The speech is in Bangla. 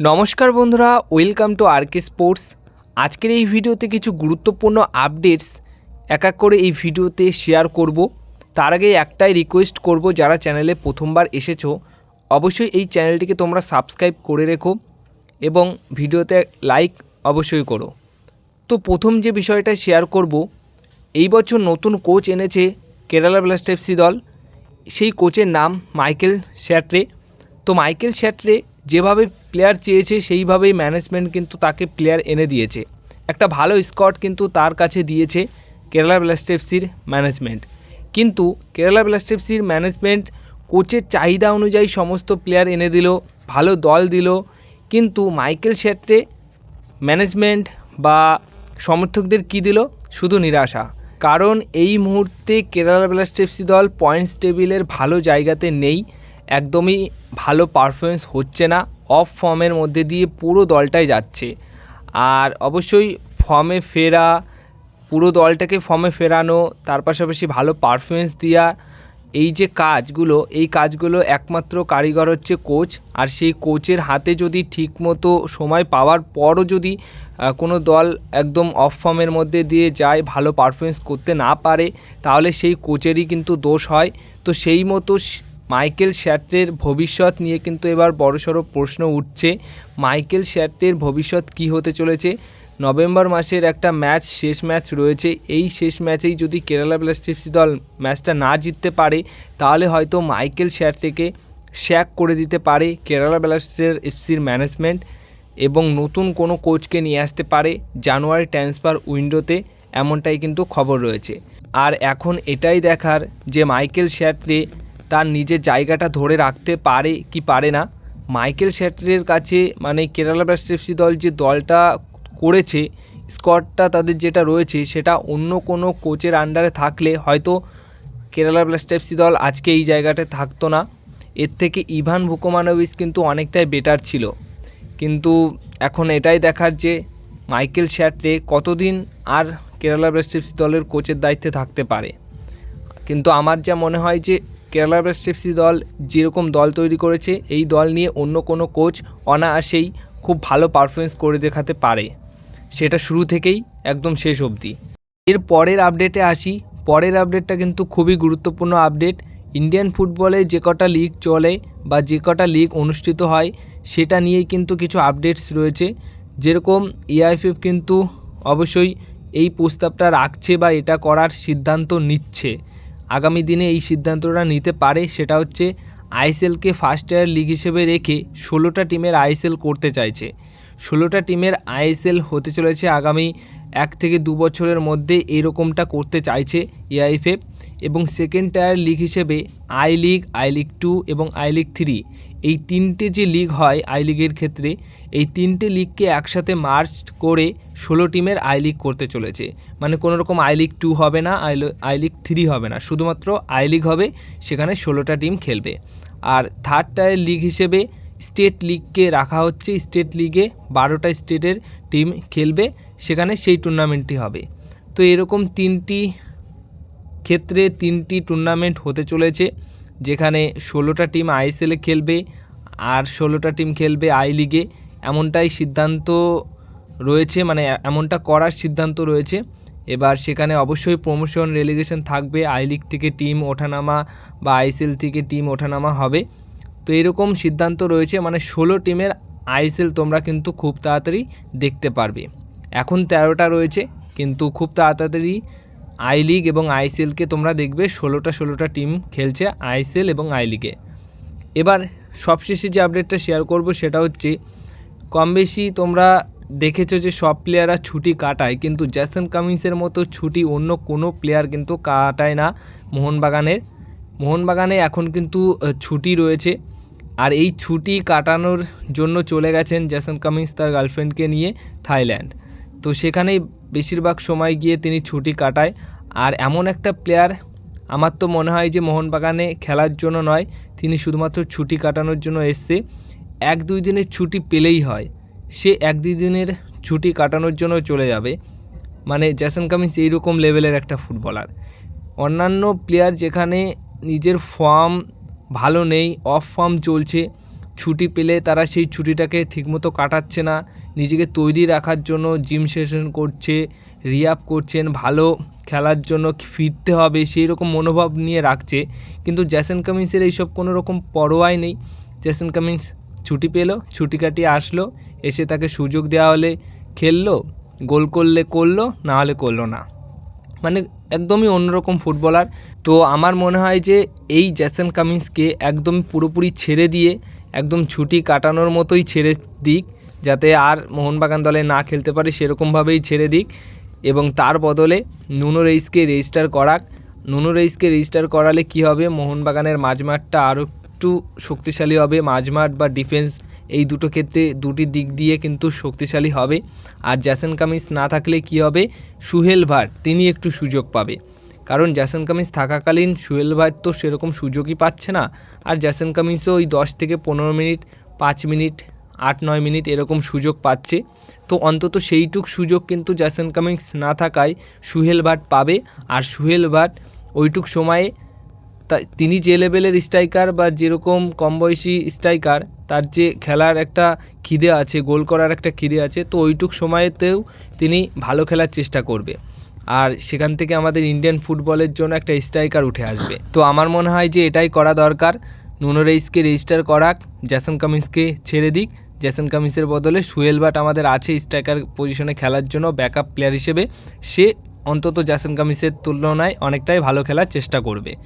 নমস্কার বন্ধুরা welcome to R K sports আজকের এই ভিডিওতে কিছু গুরুত্বপূর্ণ আপডেটস এক এক করে এই ভিডিওতে শেয়ার করব। তার আগে একটাই রিকোয়েস্ট করব, যারা চ্যানেলে প্রথমবার এসেছ, অবশ্যই এই চ্যানেলটিকে তোমরা সাবস্ক্রাইব করে রেখো এবং ভিডিওতে লাইক অবশ্যই করো। তো প্রথম যে বিষয়টা শেয়ার করব, এই বছর নতুন কোচ এনেছে কেরালা ব্লাস্ট এফসি দল। সেই কোচের নাম মাইকেল শ্যাট্রে তো মাইকেল শ্যাট্রে যেভাবে প্লেয়ার চেয়েছে, সেইভাবেই ম্যানেজমেন্ট কিন্তু তাকে প্লেয়ার এনে দিয়েছে। একটা ভালো স্কট কিন্তু তার কাছে দিয়েছে কেরালা ব্লাস্ট এফসির ম্যানেজমেন্ট কিন্তু কেরালা ব্লাস্ট এফসির ম্যানেজমেন্ট কোচের চাহিদা অনুযায়ী সমস্ত প্লেয়ার এনে দিল, ভালো দল দিল। কিন্তু মাইকেল শ্যাট্রে ম্যানেজমেন্ট বা সমর্থকদের কী দিল? শুধু নিরাশা। কারণ এই মুহূর্তে কেরালা ব্লাস্ট এফসি দল পয়েন্টস টেবিলের ভালো জায়গাতে নেই। একদমই ভালো পারফরমেন্স হচ্ছে না। অফ ফর্মের মধ্যে দিয়ে পুরো দলটাই যাচ্ছে। আর অবশ্যই ফর্মে ফেরা, পুরো দলটাকে ফর্মে ফেরানো, তার পাশাপাশি ভালো পারফরমেন্স দেওয়া এই যে কাজগুলো, এই কাজগুলো একমাত্র কারিগর হচ্ছে কোচ আর সেই কোচের হাতে যদি ঠিকমতো সময় পাওয়ার পরও যদি কোনো দল একদম অফ ফর্মের মধ্যে দিয়ে যায়, ভালো পারফরমেন্স করতে না পারে, তাহলে সেই কোচেরই কিন্তু দোষ হয়। তো সেই মতো মাইকেল শ্যাট্রের ভবিষ্যৎ নিয়ে কিন্তু এবার বড়সড় প্রশ্ন উঠছে। মাইকেল শ্যাট্রের ভবিষ্যৎ কি হতে চলেছে? নভেম্বর মাসের একটা ম্যাচ, শেষ ম্যাচ রয়েছে। এই শেষ ম্যাচেই যদি কেরালা ব্লাস্টার্সি দল ম্যাচটা না জিততে পারে, তাহলে হয়তো মাইকেল শ্যাট্রেকে শ্যাক করে দিতে পারে কেরালা ব্লাস্টার এফসির ম্যানেজমেন্ট এবং নতুন কোনো কোচকে নিয়ে আসতে পারে জানুয়ারি ট্রান্সফার উইন্ডোতে, এমনটাই কিন্তু খবর রয়েছে। আর এখন এটাই দেখার যে মাইকেল শ্যাট্রে তার নিজের জায়গাটা ধরে রাখতে পারে কি পারে না? মাইকেল শ্যাট্রের কাছে মানে কেরালা ব্লাস্টার্সি দল যে দলটা করেছে, স্কোয়াডটা তাদের যেটা রয়েছে, সেটা অন্য কোনো কোচের আন্ডারে থাকলে হয়তো কেরালা ব্লাস্টার্সি দল আজকে এই জায়গাটায় থাকতো না। এর থেকে ইভান ভুকোমানোভিচ কিন্তু অনেকটাই বেটার ছিল। কিন্তু এখন এটাই দেখার যে মাইকেল শ্যাট্রে কতদিন আর কেরালা ব্লাস্টার্সি দলের কোচের দায়িত্বে থাকতে পারে। কিন্তু আমার যা মনে হয় যে কেরালা ব্লাস্টার্সি দল যেরকম দল তৈরি করেছে, এই দল নিয়ে অন্য কোনো কোচ অনায়াসেই খুব ভালো পারফরমেন্স করে দেখাতে পারে। সেটা শুরু থেকেই একদম শেষ অবধি। এর পরের আপডেটে আসি। পরের আপডেটটা কিন্তু খুবই গুরুত্বপূর্ণ আপডেট ইন্ডিয়ান ফুটবলে যে কটা লিগ চলে বা যে কটা লিগ অনুষ্ঠিত হয়, সেটা নিয়েই কিন্তু কিছু আপডেটস রয়েছে। যেরকম ইআইএফএফ কিন্তু অবশ্যই এই প্রস্তাবটা রাখছে বা এটা করার সিদ্ধান্ত নিচ্ছে। আগামী দিনে এই সিদ্ধান্তটা নিতে পারে, সেটা হচ্ছে আইএসএলকে ফার্স্ট ইয়ার লিগ হিসেবে রেখে ষোলোটা টিমের আইএসএল করতে চাইছে। ষোলোটা টিমের আইএসএল হতে চলেছে আগামী এক থেকে দু বছরের মধ্যে এরকমটা করতে চাইছে এআইএফএফ এবং সেকেন্ড টায়ার লিগ হিসেবে I League I League two এবং আই লিগ থ্রি। এই তিনটে যে লিগ হয় আই লিগের ক্ষেত্রে, এই তিনটে লিগকে একসাথে মার্চ করে ষোলো টিমের আই লিগ করতে চলেছে। মানে কোনো রকম আই লিগ টু হবে না, আই আই লিগ থ্রি হবে না। শুধুমাত্র আই লিগ হবে, সেখানে ষোলোটা টিম খেলবে। আর থার্ড টায়ার লিগ হিসেবে স্টেট লিগকে রাখা হচ্ছে স্টেট লিগে বারোটা স্টেটের টিম খেলবে, সেখানে সেই টুর্নামেন্টটি হবে। তো এরকম তিনটি ক্ষেত্রে তিনটি টুর্নামেন্ট হতে চলেছে। যেখানে ষোলোটা টিম আইএসএলে খেলবে আর ষোলোটা টিম খেলবে আই লিগে এমনটাই সিদ্ধান্ত রয়েছে মানে এমনটা করার সিদ্ধান্ত রয়েছে। এবার সেখানে অবশ্যই প্রমোশন রেলিগেশন থাকবে। আই লিগ থেকে টিম ওঠানামা বা আইএসএল থেকে টিম ওঠানামা হবে। তো এরকম সিদ্ধান্ত রয়েছে মানে ষোলো টিমের আইএসএল তোমরা কিন্তু খুব তাড়াতাড়ি দেখতে পারবে। এখন তেরোটা রয়েছে, কিন্তু খুব তাড়াতাড়ি আই লিগ এবং আইসিএলকে তোমরা দেখবে ষোলোটা ষোলোটা টিম খেলছে আইএসএল এবং আই লিগে এবার সবশেষে যে আপডেটটা শেয়ার করব সেটা হচ্ছে কম বেশি তোমরা দেখেছ যে সব প্লেয়াররা ছুটি কাটায়, কিন্তু জ্যাসন কামিন্সের মতো ছুটি অন্য কোনো প্লেয়ার কিন্তু কাটায় না মোহনবাগানের। মোহনবাগানে এখন কিন্তু ছুটি রয়েছে। আর এই ছুটি কাটানোর জন্য চলে গেছেন জ্যাসন কামিন্স তার গার্লফ্রেন্ডকে নিয়ে থাইল্যান্ড। তো সেখানেই বেশিরভাগ সময় গিয়ে তিনি ছুটি কাটায়। আর এমন একটা প্লেয়ার আমার তো মনে হয় যে মোহনবাগানে খেলার জন্য নয়, তিনি শুধুমাত্র ছুটি কাটানোর জন্য এসছে। এক দুই দিনের ছুটি পেলেই হয়। সে এক দুই দিনের ছুটি কাটানোর জন্য চলে যাবে। মানে জ্যাসন কামিন্স এইরকম লেভেলের একটা ফুটবলার অন্যান্য প্লেয়ার যেখানে নিজের ফর্ম ভালো নেই অফ ফর্ম চলছে ছুটি পেলে তারা সেই ছুটিটাকে ঠিকমতো কাটাচ্ছে না। নিজেকে তৈরি রাখার জন্য জিম সেশন করছে রিয়াপ করছেন, ভালো খেলার জন্য ফিরতে হবে সেই রকম মনোভাব নিয়ে রাখছে। কিন্তু জ্যাসন কামিন্সের এইসব কোনো রকম পরোয়াই নেই। জ্যাসন কামিন্স ছুটি পেল, ছুটি কাটিয়ে আসলো, এসে তাকে সুযোগ দেওয়া হলে খেললো, গোল করলে করল, না হলে করল না। মানে একদমই অন্যরকম ফুটবলার। তো আমার মনে হয় যে এই জ্যাসন কামিন্সকে একদম পুরোপুরি ছেড়ে দিয়ে একদম ছুটি কাটানোর মতোই ছেড়ে দিক, যাতে আর মোহনবাগান দলে না খেলতে পারে সেরকমভাবেই ছেড়ে দিক। এবং তার বদলে নুনো রেইসকে রেজিস্টার করাক। নুনো রেইসকে রেজিস্টার করালে কি হবে? মোহনবাগানের মাঝমাঠটা আরও একটু শক্তিশালী হবে। মাঝমাঠ বা ডিফেন্স এই দুটো ক্ষেত্রে দুটি দিক দিয়ে কিন্তু শক্তিশালী হবে। আর জ্যাসন কামিন্স না থাকলে কি হবে? সুহেল ভাট, তিনি একটু সুযোগ পাবে। কারণ জ্যাসন কামিন্স থাকাকালীন সুহেল ভাট তো সেরকম সুযোগই পাচ্ছে না। আর জ্যাসন কামিন্সও ওই দশ থেকে পনেরো মিনিট, পাঁচ মিনিট, আট, নয় মিনিট এরকম সুযোগ পাচ্ছে। তো অন্তত সেইটুক সুযোগ কিন্তু জ্যাসন কামিন্স না থাকায় সুহেল ভাট পাবে। আর সুহেল ভাট ওইটুক সময়ে তা, তিনি যে লেভেলের স্ট্রাইকার বা যেরকম কম বয়সী স্ট্রাইকার, তার যে খেলার একটা খিদে আছে, গোল করার একটা খিদে আছে, তো ওইটুক সময়েতেও তিনি ভালো খেলার চেষ্টা করবে। আর সেখান থেকে আমাদের ইন্ডিয়ান ফুটবলের জন্য একটা স্ট্রাইকার উঠে আসবে। তো আমার মনে হয় যে এটাই করা দরকার। নুনো রেইসকে রেজিস্টার করাক জ্যাসন কামিন্সকে ছেড়ে দিক। জ্যাসন কামিন্সের বদলে সুয়েল বাট আমাদের আছে স্ট্রাইকার পজিশনে খেলার জন্য ব্যাকআপ প্লেয়ার হিসেবে। সে অন্তত জ্যাসন কামিন্সের তুলনায় অনেকটাই ভালো খেলার চেষ্টা করবে।